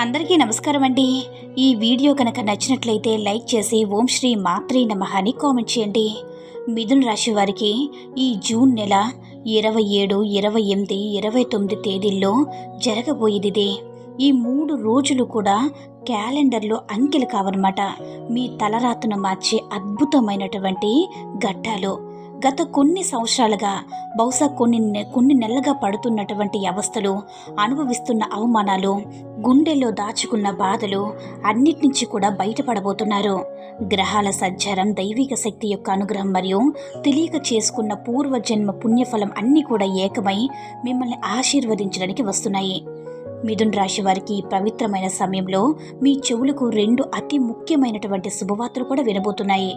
అందరికీ నమస్కారం అండి. ఈ వీడియో కనుక నచ్చినట్లయితే లైక్ చేసి ఓం శ్రీ మాత్రే నమ అని కామెంట్ చేయండి. మిథున్ రాశి వారికి ఈ జూన్ నెల ఇరవై ఏడు ఇరవై ఎనిమిది ఇరవై తొమ్మిది తేదీల్లో జరగబోయేది ఈ మూడు రోజులు కూడా క్యాలెండర్లో అంకెలు కావన్నమాట. మీ తలరాతను మార్చే అద్భుతమైనటువంటి ఘట్టాలు. గత కొన్ని సంవత్సరాలుగా బహుశా కొన్ని నె- కొన్ని నెలలుగా పడుతున్నటువంటి అవస్థలు అనుభవిస్తున్న అవమానాలు గుండెల్లో దాచుకున్న బాధలు అన్నిటి నుంచి కూడా బయటపడబోతున్నారు. గ్రహాల సంచారం దైవిక శక్తి యొక్క అనుగ్రహం మరియు తెలియక చేసుకున్న పూర్వజన్మ పుణ్యఫలం అన్నీ కూడా ఏకమై మిమ్మల్ని ఆశీర్వదించడానికి వస్తున్నాయి. మిథున్ రాశి వారికి పవిత్రమైన సమయంలో మీ చెవులకు రెండు అతి ముఖ్యమైనటువంటి శుభవార్తలు కూడా వినబోతున్నాయి.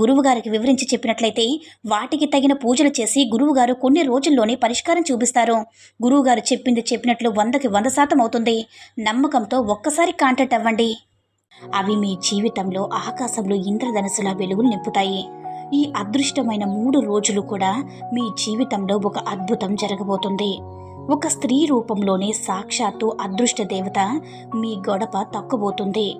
గురువుగారికి వివరించి చెప్పినట్లయితే వాటికి తగిన పూజలు చేసి గురువుగారు కొన్ని రోజుల్లోనే పరిష్కారం చూపిస్తారు. గురువుగారు చెప్పింది చెప్పినట్లు వందకి వంద శాతం అవుతుంది. నమ్మకంతో ఒక్కసారి కాంటాక్ట్ అవ్వండి. అవి మీ జీవితంలో ఆకాశంలో ఇంద్రధనుసుల వెలుగులు నింపుతాయి. ఈ అదృష్టమైన మూడు రోజులు కూడా మీ జీవితంలో ఒక అద్భుతం జరగబోతుంది. ఒక స్త్రీ రూపంలోనే సాక్షాత్తు అదృష్ట దేవత మీ గొడప తక్కుబోతుంది.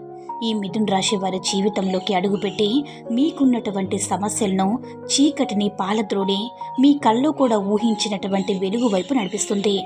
ఈ మిథున్ రాశి వారి జీవితంలోకి అడుగుపెట్టి మీకున్నటువంటి సమస్యలను చీకటిని పాలద్రోడి మీ కళ్ళు కూడా ఊహించినటువంటి వెలుగు వైపు నడిపిస్తుంది.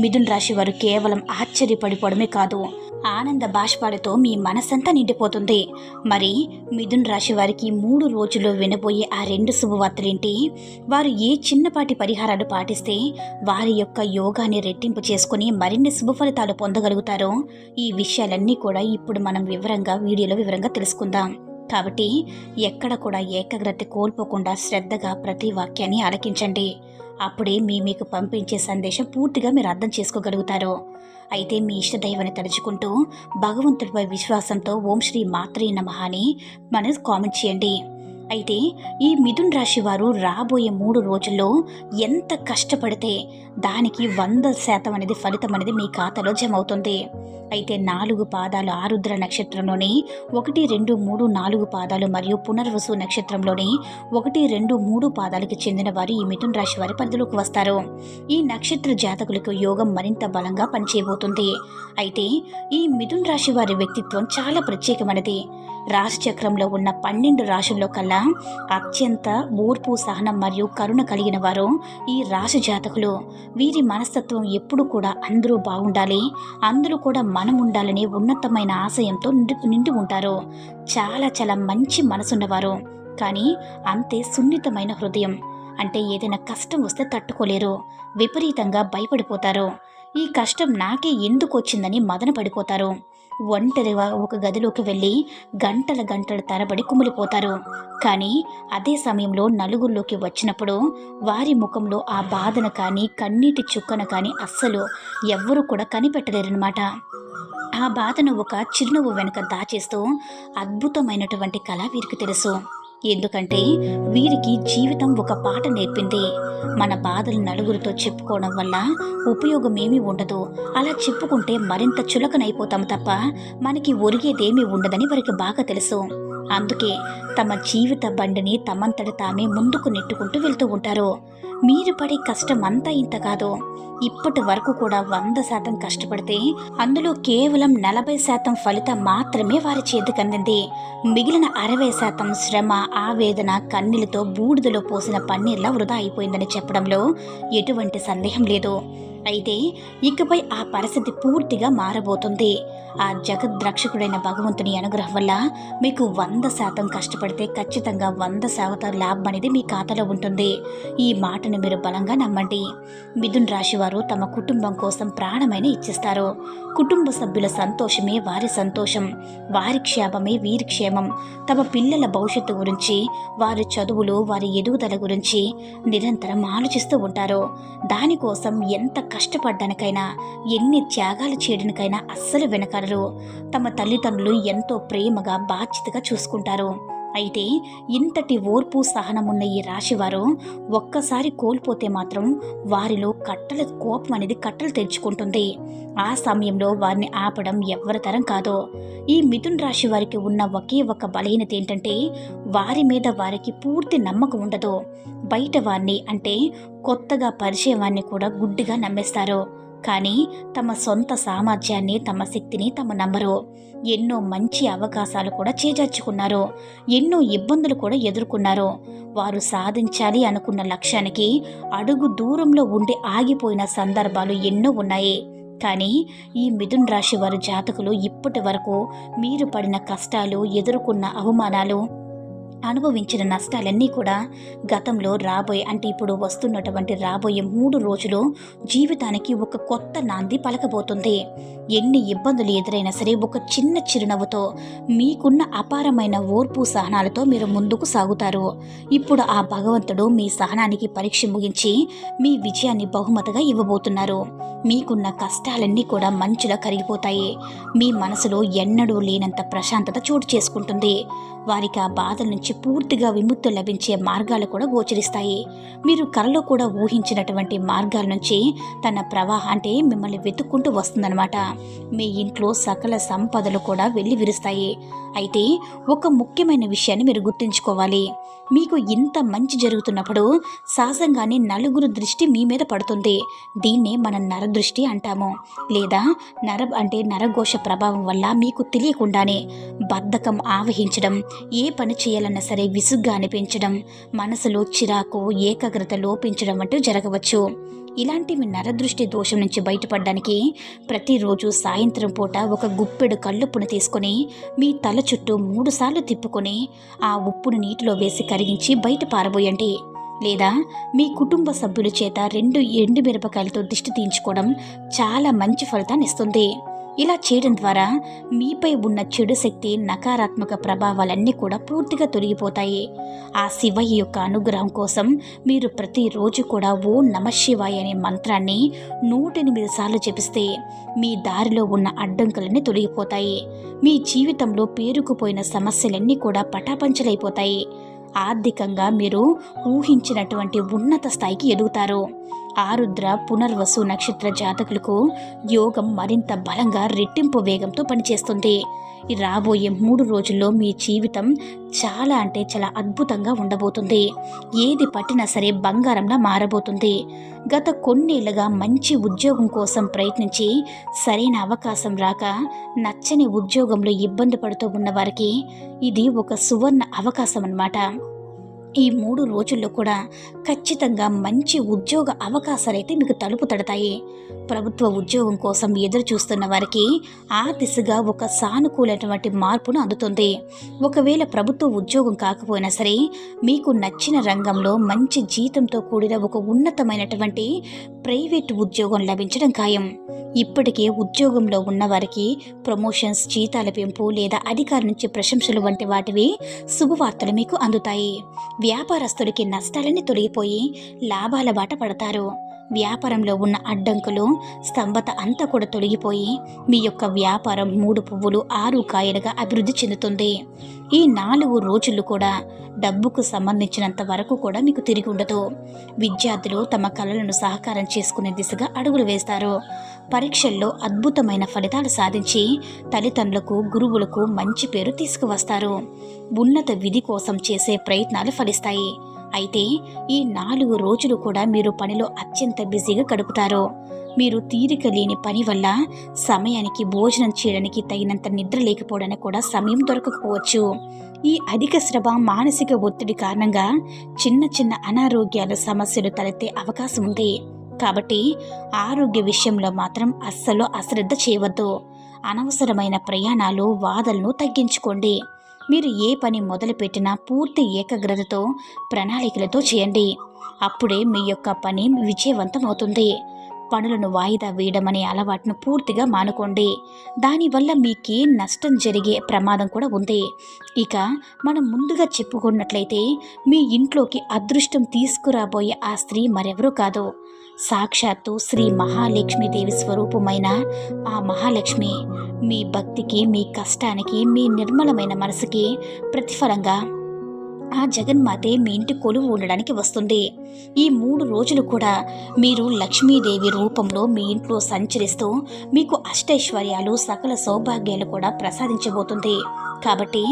మిథున్ రాశి వారు కేవలం ఆశ్చర్యపడిపోవడమే కాదు ఆనంద బాష్పాలతో మీ మనసంతా నిండిపోతుంది. మరి మిథున్ రాశి వారికి మూడు రోజుల్లో వినబోయే ఆ రెండు శుభవార్తలేంటి? వారు ఏ చిన్నపాటి పరిహారాలు పాటిస్తే వారి యొక్క యోగాన్ని రెట్టింపు చేసుకుని మరిన్ని శుభ ఫలితాలు పొందగలుగుతారో ఈ విషయాలన్నీ కూడా ఇప్పుడు మనం వివరంగా వీడియోలో వివరంగా తెలుసుకుందాం. కాబట్టి ఎక్కడ కూడా ఏకాగ్రత కోల్పోకుండా శ్రద్ధగా ప్రతి వాక్యాన్ని ఆలకించండి. అప్పుడే మీ మీకు పంపించే సందేశం పూర్తిగా మీరు అర్థం చేసుకోగలుగుతారు. అయితే మీ ఇష్టదైవాన్ని తలుచుకుంటూ భగవంతుడిపై విశ్వాసంతో ఓం శ్రీ మాత్రే నమః అని మనం కామెంట్ చేయండి. అయితే ఈ మిథున్ రాశి వారు రాబోయే మూడు రోజుల్లో ఎంత కష్టపడితే దానికి వంద శాతం అనేది ఫలితం అనేది మీ ఖాతాలో జమ అవుతుంది అయితే నాలుగు పాదాలు ఆరుద్ర నక్షత్రంలోని ఒకటి రెండు మూడు నాలుగు పాదాలు మరియు పునర్వసు నక్షత్రంలోని ఒకటి రెండు మూడు పాదాలకు చెందిన వారు ఈ మిథున్ రాశి వారి పరిధిలోకి వస్తారు. ఈ నక్షత్ర జాతకులకు యోగం మరింత బలంగా పనిచేయబోతుంది. అయితే ఈ మిథున్ రాశి వారి వ్యక్తిత్వం చాలా ప్రత్యేకమైనది. రాశిచక్రంలో ఉన్న పన్నెండు రాశుల్లో కల్లా అత్యంత ఓర్పు సహనం మరియు కరుణ కలిగిన వారు ఈ రాశి జాతకులు. వీరి మనస్తత్వం ఎప్పుడు కూడా అందరూ బాగుండాలి అందరూ కూడా మనం ఉండాలని ఉన్నతమైన ఆశయంతో నిండి నిండి ఉంటారు. చాలా చాలా మంచి మనసున్నవారు. కానీ అంతే సున్నితమైన హృదయం. అంటే ఏదైనా కష్టం వస్తే తట్టుకోలేరు విపరీతంగా భయపడిపోతారు. ఈ కష్టం నాకే ఎందుకు వచ్చిందని మదన పడిపోతారు. ఒంటరిగా ఒక గదిలోకి వెళ్ళి గంటల గంటల తరబడి కుమిలిపోతారు. కానీ అదే సమయంలో నలుగురిలోకి వచ్చినప్పుడు వారి ముఖంలో ఆ బాధను కానీ కన్నీటి చుక్కను కానీ అస్సలు ఎవ్వరూ కూడా కనిపెట్టలేరనమాట ఆ బాధను ఒక చిరునవ్వు వెనుక దాచేస్తూ అద్భుతమైనటువంటి కళ వీరికి తెలుసు. ఎందుకంటే వీరికి జీవితం ఒక పాట నేర్పింది. మన బాధలు నలుగురితో చెప్పుకోవడం వల్ల ఉపయోగం ఉండదు. అలా చెప్పుకుంటే మరింత చులకనైపోతాం తప్ప మనకి ఒరిగేదేమీ ఉండదని వారికి బాగా తెలుసు. అందుకే తమ జీవిత బండిని తమంతట తామే ముందుకు నెట్టుకుంటూ వెళ్తూ ఉంటారు. మీరు పడే కష్టం అంతా ఇంత కాదు. ఇప్పటి వరకు కూడా వంద శాతం కష్టపడితే అందులో కేవలం నలభై శాతం ఫలితం మాత్రమే వారి చేతికి అందింది. మిగిలిన అరవై శాతం శ్రమ ఆవేదన కన్నీలతో బూడిదలో పోసిన పన్నీర్లా వృధా అయిపోయిందని చెప్పడంలో ఎటువంటి సందేహం లేదు. అయితే ఇకపై ఆ పరిస్థితి పూర్తిగా మారబోతుంది. ఆ జగద్రక్షకుడైన భగవంతుని అనుగ్రహం వల్ల మీకు వంద శాతం కష్టపడితే ఖచ్చితంగా వంద శాతం లాభం అనేది మీ ఖాతాలో ఉంటుంది. ఈ మాటను మీరు బలంగా నమ్మండి. మిథున్ రాశి వారు తమ కుటుంబం కోసం ప్రాణమైన ఇచ్చిస్తారు. కుటుంబ సభ్యుల సంతోషమే వారి సంతోషం. వారి క్షేమమే వీరి క్షేమం. తమ పిల్లల భవిష్యత్తు గురించి వారి చదువులు వారి ఎదుగుదల గురించి నిరంతరం ఆలోచిస్తూ ఉంటారు. దానికోసం ఎంత కష్టపడ్డానికైనా ఎన్ని త్యాగాలు చేయడానికైనా అస్సలు వెనకాడరు. తమ తల్లిదండ్రులు ఎంతో ప్రేమగా బాధ్యతగా చూసుకుంటారు. అయితే ఇంతటి ఓర్పు సహనమున్న ఈ రాశివారు ఒక్కసారి కోల్పోతే మాత్రం వారిలో కట్టల కోపం అనేది కట్టలు తెచ్చుకుంటుంది ఆ సమయంలో వారిని ఆపడం ఎవరి తరం కాదో. ఈ మిథున్ రాశి వారికి ఉన్న ఒకే ఒక బలహీనత ఏంటంటే వారి మీద వారికి పూర్తి నమ్మకం ఉండదు. బయట వారిని అంటే కొత్తగా పరిచయం వారిని కూడా గుడ్డిగా నమ్మేస్తారు. కానీ తమ సొంత సామర్థ్యాన్ని తమ శక్తిని తమ నమ్మరు. ఎన్నో మంచి అవకాశాలు కూడా చేజార్చుకున్నారు. ఎన్నో ఇబ్బందులు కూడా ఎదుర్కొన్నారు. వారు సాధించాలి అనుకున్న లక్ష్యానికి అడుగు దూరంలో ఉండి ఆగిపోయిన సందర్భాలు ఎన్నో ఉన్నాయి. కానీ ఈ మిథున్ రాశి వారి జాతకులు ఇప్పటి వరకు మీరు పడిన కష్టాలు ఎదుర్కొన్న అవమానాలు అనుభవించిన నష్టాలన్నీ కూడా గతంలో రాబోయే అంటే ఇప్పుడు వస్తున్నటువంటి రాబోయే మూడు రోజులు జీవితానికి ఒక కొత్త నాంది పలకబోతుంది. ఎన్ని ఇబ్బందులు ఎదురైనా సరే ఒక చిన్న చిరునవ్వుతో మీకున్న అపారమైన ఓర్పు సహనాలతో మీరు ముందుకు సాగుతారు. ఇప్పుడు ఆ భగవంతుడు మీ సహనానికి పరీక్ష ముగించి మీ విజయాన్ని బహుమతిగా ఇవ్వబోతున్నారు. మీకున్న కష్టాలన్నీ కూడా మంచులా కరిగిపోతాయి. మీ మనసులో ఎన్నడూ లేనంత ప్రశాంతత చోటు చేసుకుంటుంది. వారికి ఆ బాధల నుంచి పూర్తిగా విముక్తి లభించే మార్గాలు కూడా గోచరిస్తాయి. మీరు కలలో కూడా ఊహించినటువంటి మార్గాల నుంచి తన ప్రవాహ అంటే మిమ్మల్ని వెతుక్కుంటూ వస్తుందన్నమాట. మీ ఇంట్లో సకల సంపదలు కూడా వెళ్ళి విరుస్తాయి అయితే ఒక ముఖ్యమైన విషయాన్ని మీరు గుర్తుంచుకోవాలి. మీకు ఇంత మంచి జరుగుతున్నప్పుడు సహజంగానే నలుగురు దృష్టి మీ మీద పడుతుంది. దీన్నే మనం నరదృష్టి అంటాము. లేదా నర అంటే నరఘోష ప్రభావం వల్ల మీకు తెలియకుండానే బద్ధకం ఆవహించడం ఏ పని చేయాలన్నా సరే విసుగ్గా అనిపించడం మనసులో చిరాకు ఏకాగ్రత లోపించడం అంటూ జరగవచ్చు. ఇలాంటివి మీ నరదృష్టి దోషం నుంచి బయటపడడానికి ప్రతిరోజు సాయంత్రం పూట ఒక గుప్పెడు కల్లుప్పును తీసుకొని మీ తల చుట్టూ మూడుసార్లు తిప్పుకొని ఆ ఉప్పును నీటిలో వేసి కరిగించి బయట పారబోయండి. లేదా మీ కుటుంబ సభ్యుల చేత రెండు ఎండు మిరపకాయలతో దిష్టి తీయించుకోవడం చాలా మంచి ఫలితాన్ని ఇస్తుంది. ఇలా చేయడం ద్వారా మీపై ఉన్న చెడు శక్తి నకారాత్మక ప్రభావాలన్నీ కూడా పూర్తిగా తొలగిపోతాయి. ఆ శివయ్య యొక్క అనుగ్రహం కోసం మీరు ప్రతిరోజు కూడా ఓ నమశివాయ అనే మంత్రాన్ని నూట ఎనిమిది సార్లు జపిస్తే మీ దారిలో ఉన్న అడ్డంకులన్నీ తొలగిపోతాయి. మీ జీవితంలో పేరుకుపోయిన సమస్యలన్నీ కూడా పటాపంచలైపోతాయి. ఆర్థికంగా మీరు ఊహించినటువంటి ఉన్నత స్థాయికి ఎదుగుతారు. ఆరుద్ర పునర్వసు నక్షత్ర జాతకులకు యోగం మరింత బలంగా రెట్టింపు వేగంతో పనిచేస్తుంది. రాబోయే మూడు రోజుల్లో మీ జీవితం చాలా అంటే చాలా అద్భుతంగా ఉండబోతుంది. ఏది పట్టినా సరే బంగారంలా మారబోతుంది. గత కొన్నేళ్ళుగా మంచి ఉద్యోగం కోసం ప్రయత్నించి సరైన అవకాశం రాక నచ్చని ఉద్యోగంలో ఇబ్బంది పడుతూ ఉన్నవారికి ఇది ఒక సువర్ణ అవకాశం అన్నమాట ఈ మూడు రోజుల్లో కూడా ఖచ్చితంగా మంచి ఉద్యోగ అవకాశాలైతే మీకు తలుపు తడతాయి. ప్రభుత్వ ఉద్యోగం కోసం ఎదురు చూస్తున్న వారికి ఆ దిశగా ఒక సానుకూలమైనటువంటి మార్పును అందుతుంది. ఒకవేళ ప్రభుత్వ ఉద్యోగం కాకపోయినా సరే మీకు నచ్చిన రంగంలో మంచి జీతంతో కూడిన ఒక ఉన్నతమైనటువంటి ప్రైవేట్ ఉద్యోగం లభించడం ఖాయం. ఇప్పటికే ఉద్యోగంలో ఉన్నవారికి ప్రమోషన్స్ జీతాల పెంపు లేదా అధికారి నుంచి ప్రశంసలు వంటి వాటివి శుభవార్తలు మీకు అందుతాయి. వ్యాపారస్తుడికి నష్టాలన్నీ తొలగిపోయి లాభాల బాట పడతారు. వ్యాపారంలో ఉన్న అడ్డంకులు స్తంభత అంతా కూడా తొలగిపోయి మీ యొక్క వ్యాపారం మూడు పువ్వులు ఆరు కాయలుగా అభివృద్ధి చెందుతుంది. ఈ నాలుగు రోజులు కూడా డబ్బుకు సంబంధించినంత వరకు కూడా మీకు తిరిగి ఉండదు. విద్యార్థులు తమ కళలను సహకారం చేసుకునే దిశగా అడుగులు వేస్తారు. పరీక్షల్లో అద్భుతమైన ఫలితాలు సాధించి తల్లిదండ్రులకు గురువులకు మంచి పేరు తీసుకువస్తారు. ఉన్నత విధి కోసం చేసే ప్రయత్నాలు ఫలిస్తాయి. అయితే ఈ నాలుగు రోజులు కూడా మీరు పనిలో అత్యంత బిజీగా గడుపుతారు. మీరు తీరిక లేని పని వల్ల సమయానికి భోజనం చేయడానికి తగినంత నిద్ర లేకపోవడానికి కూడా సమయం దొరకకపోవచ్చు. ఈ అధిక శ్రమ మానసిక ఒత్తిడి కారణంగా చిన్న చిన్న అనారోగ్యాల సమస్యలు తలెత్తే అవకాశం ఉంది. కాబట్టి ఆరోగ్య విషయంలో మాత్రం అస్సలు అశ్రద్ధ చేయవద్దు. అనవసరమైన ప్రయాణాలు వాదలను తగ్గించుకోండి. మీరు ఏ పని మొదలుపెట్టినా పూర్తి ఏకాగ్రతతో ప్రణాళికలతో చేయండి. అప్పుడే మీ యొక్క పని విజయవంతం అవుతుంది పనులను వాయిదా వేయడం అనే అలవాటును పూర్తిగా మానుకోండి. దానివల్ల మీకే నష్టం జరిగే ప్రమాదం కూడా ఉంది. ఇక మనం ముందుగా చెప్పుకున్నట్లయితే మీ ఇంట్లోకి అదృష్టం తీసుకురాబోయే ఆ స్త్రీ మరెవరూ కాదు. సాక్షాత్తు శ్రీ మహాలక్ష్మీదేవి స్వరూపమైన ఆ మహాలక్ష్మి మీ భక్తికి మీ కష్టానికి మీ నిర్మలమైన మనసుకి ప్రతిఫలంగా ఆ జగన్మాతే మీ ఇంటి కొలువు ఉండడానికి వస్తుంది. ఈ మూడు రోజులు కూడా మీరు లక్ష్మీదేవి రూపంలో మీ ఇంట్లో సంచరిస్తూ మీకు అష్టైశ్వర్యాలు సకల సౌభాగ్యాలు కూడా ప్రసాదించబోతుంది. కాబట్టి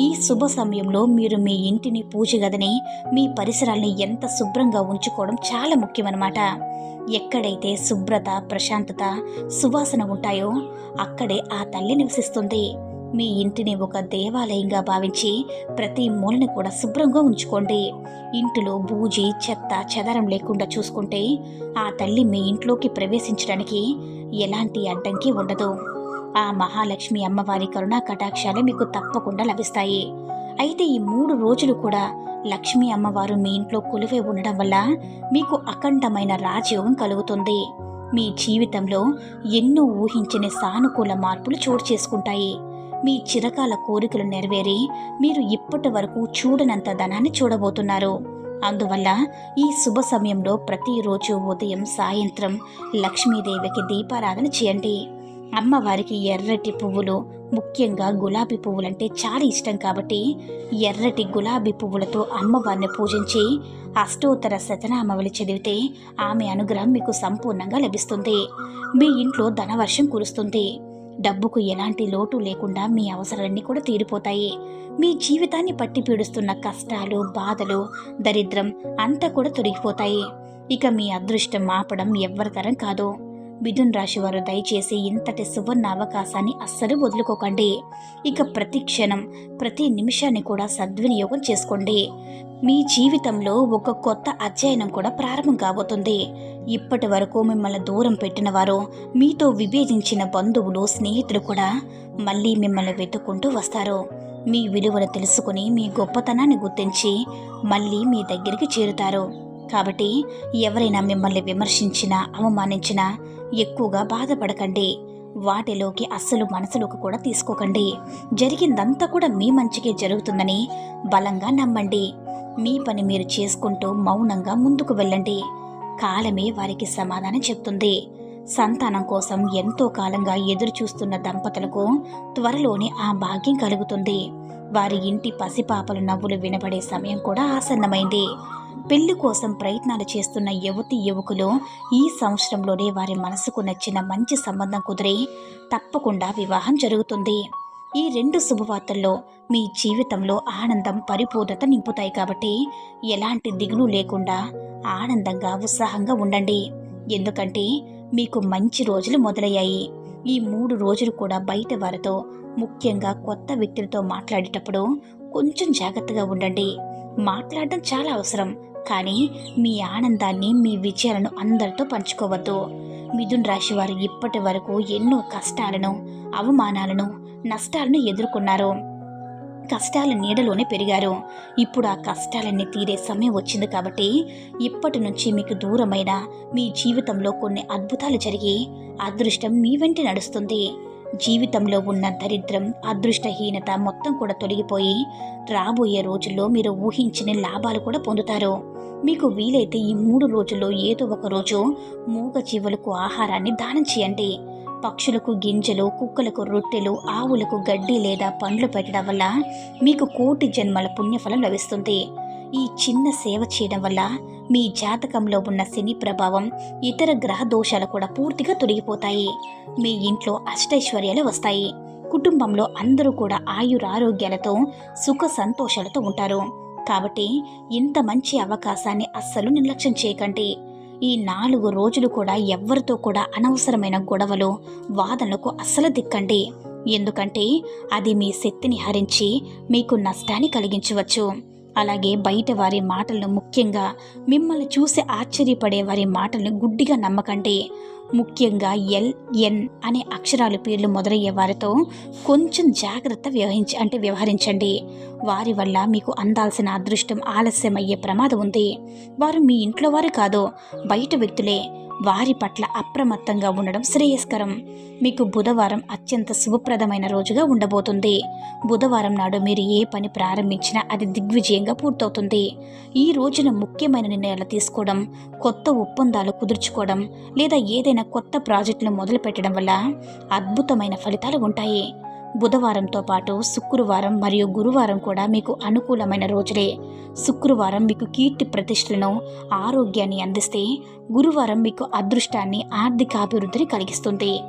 ఈ శుభ సమయంలో మీరు మీ ఇంటిని పూజ గదిని మీ పరిసరాల్ని ఎంత శుభ్రంగా ఉంచుకోవడం చాలా ముఖ్యమన్నమాట. ఎక్కడైతే శుభ్రత ప్రశాంతత సువాసన ఉంటాయో అక్కడే ఆ తల్లి నివసిస్తుంది. మీ ఇంటిని ఒక దేవాలయంగా భావించి ప్రతి మూలని కూడా శుభ్రంగా ఉంచుకోండి. ఇంటిలో బూజి చెత్త చెదరం లేకుండా చూసుకుంటే ఆ తల్లి మీ ఇంట్లోకి ప్రవేశించడానికి ఎలాంటి అడ్డంకి ఉండదు. ఆ మహాలక్ష్మి అమ్మవారి కరుణా కటాక్షాలు మీకు తప్పకుండా లభిస్తాయి. అయితే ఈ మూడు రోజులు కూడా లక్ష్మీ అమ్మవారు మీ ఇంట్లో కొలువై ఉండడం వల్ల మీకు అఖండమైన రాజయోగం కలుగుతుంది. మీ జీవితంలో ఎన్నో ఊహించని సానుకూల మార్పులు చోటు చేసుకుంటాయి. మీ చిరకాల కోరికలు నెరవేరి మీరు ఇప్పటి వరకు చూడనంత ధనాన్ని చూడబోతున్నారు. అందువల్ల ఈ శుభ సమయంలో ప్రతిరోజు ఉదయం సాయంత్రం లక్ష్మీదేవికి దీపారాధన చేయండి. అమ్మవారికి ఎర్రటి పువ్వులు ముఖ్యంగా గులాబీ పువ్వులంటే చాలా ఇష్టం కాబట్టి ఎర్రటి గులాబీ పువ్వులతో అమ్మవారిని పూజించి అష్టోత్తర శతనామవళి చదివితే ఆమె అనుగ్రహం మీకు సంపూర్ణంగా లభిస్తుంది. మీ ఇంట్లో ధనవర్షం కురుస్తుంది. డబ్బుకు ఎలాంటి లోటు లేకుండా మీ అవసరాలన్నీ కూడా తీరిపోతాయి. మీ జీవితాన్ని పట్టి పీడుస్తున్న కష్టాలు బాధలు దరిద్రం అంతా కూడా తొలగిపోతాయి. ఇక మీ అదృష్టం ఆపడం ఎవ్వరి తరం కాదు. మిథున్ రాశి వారు దయచేసి ఇంతటి సువర్ణ అవకాశాన్ని అస్సలు వదులుకోకండి. ఇక ప్రతి క్షణం ప్రతి నిమిషాన్ని కూడా సద్వినియోగం చేసుకోండి. మీ జీవితంలో ఒక కొత్త అధ్యయనం కూడా ప్రారంభం కాబోతుంది. ఇప్పటి వరకు మిమ్మల్ని దూరం పెట్టిన వారు మీతో విభేదించిన బంధువులు స్నేహితులు కూడా మళ్ళీ మిమ్మల్ని వెతుక్కుంటూ వస్తారు. మీ విలువను తెలుసుకుని మీ గొప్పతనాన్ని గుర్తించి మళ్ళీ మీ దగ్గరికి చేరుతారు. కాబట్టి ఎవరైనా మిమ్మల్ని విమర్శించినా అవమానించినా ఎక్కువగా బాధపడకండి. వాటిలోకి అస్సలు మనసులోకి కూడా తీసుకోకండి. జరిగిందంతా కూడా మీ మంచికే జరుగుతుందని బలంగా నమ్మండి. మీ పని మీరు చేసుకుంటూ మౌనంగా ముందుకు వెళ్ళండి. కాలమే వారికి సమాధానం చెప్తుంది. సంతానం కోసం ఎంతో కాలంగా ఎదురు చూస్తున్న దంపతులకు త్వరలోనే ఆ భాగ్యం కలుగుతుంది. వారి ఇంటి పసిపాపల నవ్వులు వినబడే సమయం కూడా ఆసన్నమైంది. పెళ్ళి కోసం ప్రయత్నాలు చేస్తున్న యువతి యువకులు ఈ సంవత్సరంలోనే వారి మనసుకు నచ్చిన మంచి సంబంధం కుదిరి తప్పకుండా వివాహం జరుగుతుంది. ఈ రెండు శుభవార్తల్లో మీ జీవితంలో ఆనందం పరిపూర్ణత నింపుతాయి కాబట్టి ఎలాంటి దిగులు లేకుండా ఆనందంగా ఉత్సాహంగా ఉండండి. ఎందుకంటే మీకు మంచి రోజులు మొదలయ్యాయి. ఈ మూడు రోజులు కూడా బయట వారితో ముఖ్యంగా కొత్త వ్యక్తులతో మాట్లాడేటప్పుడు కొంచెం జాగ్రత్తగా ఉండండి. మాట్లాడడం చాలా అవసరం. కానీ మీ ఆనందాన్ని మీ విజయాలను అందరితో పంచుకోవద్దు. మిథున్ రాశి వారు ఇప్పటి వరకు ఎన్నో కష్టాలను అవమానాలను నష్టాలను ఎదుర్కొన్నారు. కష్టాల నీడలోనే పెరిగారు. ఇప్పుడు ఆ కష్టాలన్నీ తీరే సమయం వచ్చింది కాబట్టి ఇప్పటి నుంచి మీకు దూరమైన మీ జీవితంలో కొన్ని అద్భుతాలు జరిగి అదృష్టం మీ వెంట నడుస్తుంది. జీవితంలో ఉన్న దరిద్రం అదృష్టహీనత మొత్తం కూడా తొలగిపోయి రాబోయే రోజుల్లో మీరు ఊహించిన లాభాలు కూడా పొందుతారు. మీకు వీలైతే ఈ మూడు రోజుల్లో ఏదో ఒక రోజు మూగ జీవులకు ఆహారాన్ని దానం చేయండి. పక్షులకు గింజలు కుక్కలకు రొట్టెలు ఆవులకు గడ్డి లేదా పండ్లు పెట్టడం వల్ల మీకు కోటి జన్మల పుణ్యఫలం లభిస్తుంది. ఈ చిన్న సేవ చేయడం వల్ల మీ జాతకంలో ఉన్న శని ప్రభావం ఇతర గ్రహ దోషాలు కూడా పూర్తిగా తొలగిపోతాయి. మీ ఇంట్లో అష్టైశ్వర్యాలు వస్తాయి. కుటుంబంలో అందరూ కూడా ఆయురారోగ్యాలతో సుఖ సంతోషాలతో ఉంటారు. కాబట్టి ఇంత మంచి అవకాశాన్ని అస్సలు నిర్లక్ష్యం చేయకండి. ఈ నాలుగు రోజులు కూడా ఎవ్వరితో కూడా అనవసరమైన గొడవలు వాదనలకు అస్సలు దిక్కండి. ఎందుకంటే అది మీ శక్తిని హరించి మీకు నష్టాన్ని కలిగించవచ్చు. అలాగే బయట వారి మాటలను ముఖ్యంగా మిమ్మల్ని చూసి ఆశ్చర్యపడే వారి మాటలను గుడ్డిగా నమ్మకండి. ముఖ్యంగా ఎల్ ఎన్ అనే అక్షరాలు పేర్లు మొదలయ్యే వారితో కొంచెం జాగ్రత్త వ్యవహరించి అంటే వ్యవహరించండి. వారి వల్ల మీకు అందాల్సిన అదృష్టం ఆలస్యమయ్యే ప్రమాదం ఉంది. వారు మీ ఇంట్లో వారు కాదు బయట వ్యక్తులే. వారి పట్ల అప్రమత్తంగా ఉండడం శ్రేయస్కరం. మీకు బుధవారం అత్యంత శుభప్రదమైన రోజుగా ఉండబోతుంది. బుధవారం నాడు మీరు ఏ పని ప్రారంభించినా అది దిగ్విజయంగా పూర్తవుతుంది. ఈ రోజున ముఖ్యమైన నిర్ణయాలు తీసుకోవడం కొత్త ఒప్పందాలు కుదుర్చుకోవడం లేదా ఏదైనా కొత్త ప్రాజెక్టులు మొదలుపెట్టడం వల్ల అద్భుతమైన ఫలితాలు ఉంటాయి. బుధవారంతో పాటు శుక్రవారం మరియు గురువారం కూడా మీకు అనుకూలమైన రోజులే. శుక్రవారం మీకు కీర్తి ప్రతిష్టలను ఆరోగ్యాన్ని అందిస్తే గురువారం మీకు అదృష్టాన్ని ఆర్థిక అభివృద్ధిని కలిగిస్తుంది.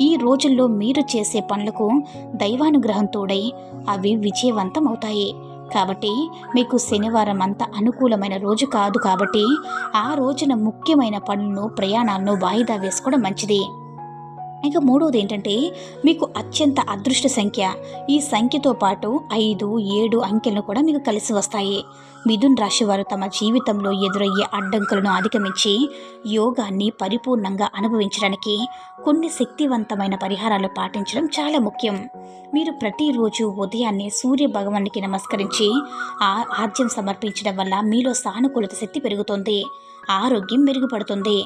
ఈ రోజుల్లో మీరు చేసే పనులకు దైవానుగ్రహం తోడై అవి విజయవంతం అవుతాయి కాబట్టి మీకు శనివారం అంత అనుకూలమైన రోజు కాదు కాబట్టి ఆ రోజున ముఖ్యమైన పనులను ప్రయాణాలను వాయిదా వేసుకోవడం మంచిది. ఇక మూడవది ఏంటంటే మీకు అత్యంత అదృష్ట సంఖ్య. ఈ సంఖ్యతో పాటు ఐదు ఏడు అంకెలను కూడా మీకు కలిసి వస్తాయి. మిథున్ రాశి వారు తమ జీవితంలో ఎదురయ్యే అడ్డంకులను అధిగమించి యోగాన్ని పరిపూర్ణంగా అనుభవించడానికి కొన్ని శక్తివంతమైన పరిహారాలు పాటించడం చాలా ముఖ్యం. మీరు ప్రతిరోజు ఉదయాన్నే సూర్య భగవానికి నమస్కరించి ఆ ఆద్యం సమర్పించడం వల్ల మీలో సానుకూలత శక్తి పెరుగుతుంది. ఆరోగ్యం మెరుగుపడుతుంది.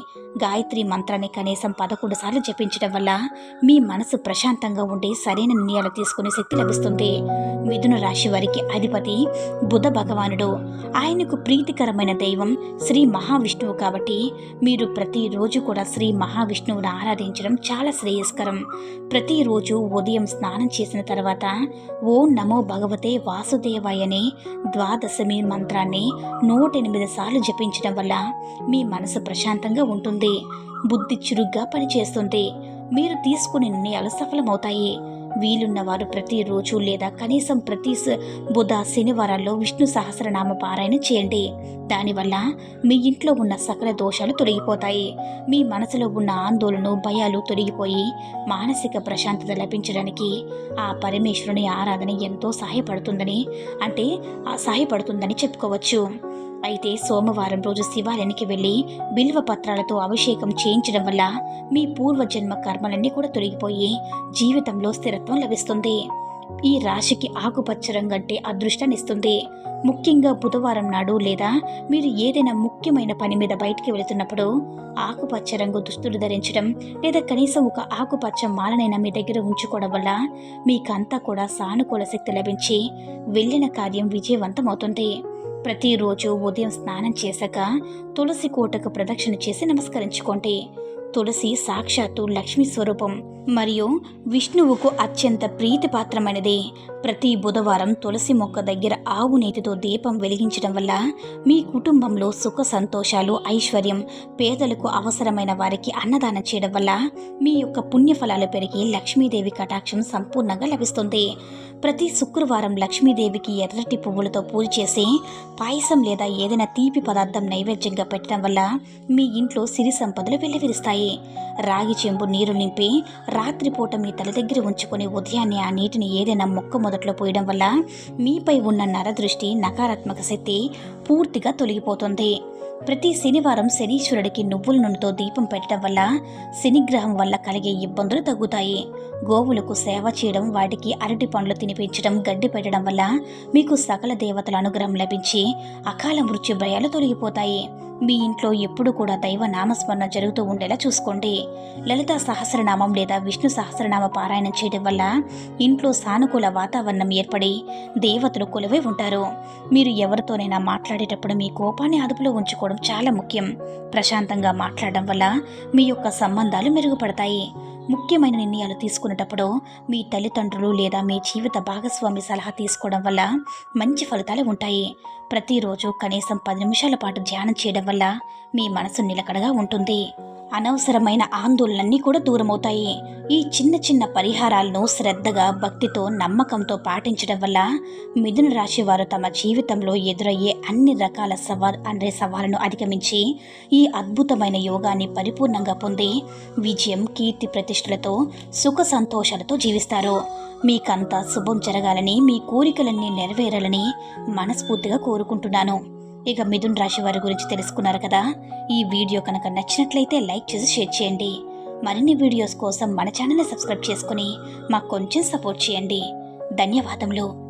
గాయత్రి మంత్రాన్ని కనీసం పదకొండు సార్లు జపించడం వల్ల మీ మనసు ప్రశాంతంగా ఉండి సరైన నిర్ణయాలు తీసుకునే శక్తి లభిస్తుంది. మిథున రాశి వారికి అధిపతి బుధ భగవానుడు. ఆయనకు ప్రీతికరమైన దైవం శ్రీ మహావిష్ణువు కాబట్టి మీరు ప్రతిరోజు కూడా శ్రీ మహావిష్ణువుని ఆరాధించడం చాలా శ్రేయస్కరం. ప్రతిరోజు ఉదయం స్నానం చేసిన తర్వాత ఓం నమో భగవతే వాసుదేవాయని ద్వాదశమి మంత్రాన్ని నూట ఎనిమిది సార్లు జపించడం వల్ల మీ మనసు ప్రశాంతంగా ఉంటుంది. బుద్ధి చురుగ్గా పనిచేస్తుంది మీరు తీసుకునే నిర్ణయాలు సఫలమవుతాయి. వీలున్న వారు ప్రతిరోజు లేదా కనీసం ప్రతి స- బుధ శనివారాల్లో విష్ణు సహస్రనామ పారాయణ చేయండి. దానివల్ల మీ ఇంట్లో ఉన్న సకల దోషాలు తొలగిపోతాయి. మీ మనసులో ఉన్న ఆందోళన భయాలు తొలగిపోయి మానసిక ప్రశాంతత లభించడానికి ఆ పరమేశ్వరుని ఆరాధన ఎంతో సహాయపడుతుందని అంటే సహాయపడుతుందని చెప్పుకోవచ్చు. అయితే సోమవారం రోజు శివాలయానికి వెళ్ళి బిల్వ పత్రాలతో అభిషేకం చేయించడం వల్ల మీ పూర్వజన్మ కర్మలన్నీ కూడా తొలగిపోయి జీవితంలో స్థిరత్వం లభిస్తుంది. ఈ రాశికి ఆకుపచ్చ రంగు అంటే అదృష్టాన్ని ఇస్తుంది. ముఖ్యంగా బుధవారం నాడు లేదా మీరు ఏదైనా ముఖ్యమైన పని మీద బయటికి వెళుతున్నప్పుడు ఆకుపచ్చ రంగు దుస్తులు ధరించడం లేదా కనీసం ఒక ఆకుపచ్చ మాలనైనా మీ దగ్గర ఉంచుకోవడం వల్ల మీకంతా కూడా సానుకూల శక్తి లభించి వెళ్ళిన కార్యం విజయవంతం అవుతుంది ప్రతిరోజు ఉదయం స్నానం చేశాక తులసి కోటకు ప్రదక్షిణ చేసి నమస్కరించుకోండి. తులసి సాక్షాత్తు లక్ష్మీ స్వరూపం. మరియు విష్ణువుకు అత్యంత ప్రీతిపాత్రమైనది. ప్రతి బుధవారం తులసి మొక్క దగ్గర ఆవు నేతితో దీపం వెలిగించడం వల్ల మీ కుటుంబంలో సుఖ సంతోషాలు ఐశ్వర్యం పేదలకు అవసరమైన వారికి అన్నదానం చేయడం వల్ల మీ యొక్క పుణ్యఫలాలు పెరిగి లక్ష్మీదేవి కటాక్షం సంపూర్ణంగా లభిస్తుంది. ప్రతి శుక్రవారం లక్ష్మీదేవికి ఎర్రటి పువ్వులతో పూజ చేసి పాయసం లేదా ఏదైనా తీపి పదార్థం నైవేద్యంగా పెట్టడం వల్ల మీ ఇంట్లో సిరి సంపదలు వెల్లివిరుస్తాయి. రాగి చెంబు నీరు నింపి రాత్రిపూట మీ తల దగ్గర ఉంచుకొని ఉదయాన్నే ఆ నీటిని ఏదైనా మొక్క మొదట్లో పోయడం వల్ల మీపై ఉన్న నరదృష్టి నకారాత్మక శక్తి పూర్తిగా తొలగిపోతుంది. ప్రతి శనివారం శనీశ్వరుడికి నువ్వుల నూనెతో దీపం పెట్టడం వల్ల శనిగ్రహం వల్ల కలిగే ఇబ్బందులు తగ్గుతాయి. గోవులకు సేవ చేయడం వాటికి అరటి పండ్లు తినిపించడం గడ్డి పెట్టడం వల్ల మీకు సకల దేవతల అనుగ్రహం లభించి అకాల మృత్యు భయాలు తొలగిపోతాయి. మీ ఇంట్లో ఎప్పుడు కూడా దైవ నామస్మరణ జరుగుతూ ఉండేలా చూసుకోండి. లలిత సహస్రనామం లేదా విష్ణు సహస్రనామ పారాయణం చేయడం వల్ల ఇంట్లో సానుకూల వాతావరణం ఏర్పడి దేవతలు కొలువై ఉంటారు. మీరు ఎవరితోనైనా మాట్లాడేటప్పుడు మీ కోపాన్ని అదుపులో ఉంచుకోవడం చాలా ముఖ్యం. ప్రశాంతంగా మాట్లాడడం వల్ల మీ యొక్క సంబంధాలు మెరుగుపడతాయి. ముఖ్యమైన నిర్ణయాలు తీసుకునేటప్పుడు మీ తల్లిదండ్రులు లేదా మీ జీవిత భాగస్వామి సలహా తీసుకోవడం వల్ల మంచి ఫలితాలు ఉంటాయి. ప్రతిరోజు కనీసం పది నిమిషాల పాటు ధ్యానం చేయడం వల్ల మీ మనసు నిలకడగా ఉంటుంది. అనవసరమైన ఆందోళనన్నీ కూడా దూరమవుతాయి. ఈ చిన్న చిన్న పరిహారాలను శ్రద్ధగా భక్తితో నమ్మకంతో పాటించడం వల్ల మిథున రాశి వారు తమ జీవితంలో ఎదురయ్యే అన్ని రకాల సవాల్ అనే సవాళ్ళను అధిగమించి ఈ అద్భుతమైన యోగాన్ని పరిపూర్ణంగా పొంది విజయం కీర్తి ప్రతిష్టలతో సుఖ సంతోషాలతో జీవిస్తారు. మీకంతా శుభం జరగాలని మీ కోరికలన్నీ నెరవేరాలని మనస్ఫూర్తిగా కోరుకుంటున్నాను. ఇక మిథున్ రాశి వారి గురించి తెలుసుకున్నారు కదా? ఈ వీడియో కనుక నచ్చినట్లయితే లైక్ చేసి షేర్ చేయండి. మరిన్ని వీడియోస్ కోసం మన ఛానల్ని సబ్స్క్రైబ్ చేసుకుని మాకు కొంచెం సపోర్ట్ చేయండి. ధన్యవాదములు.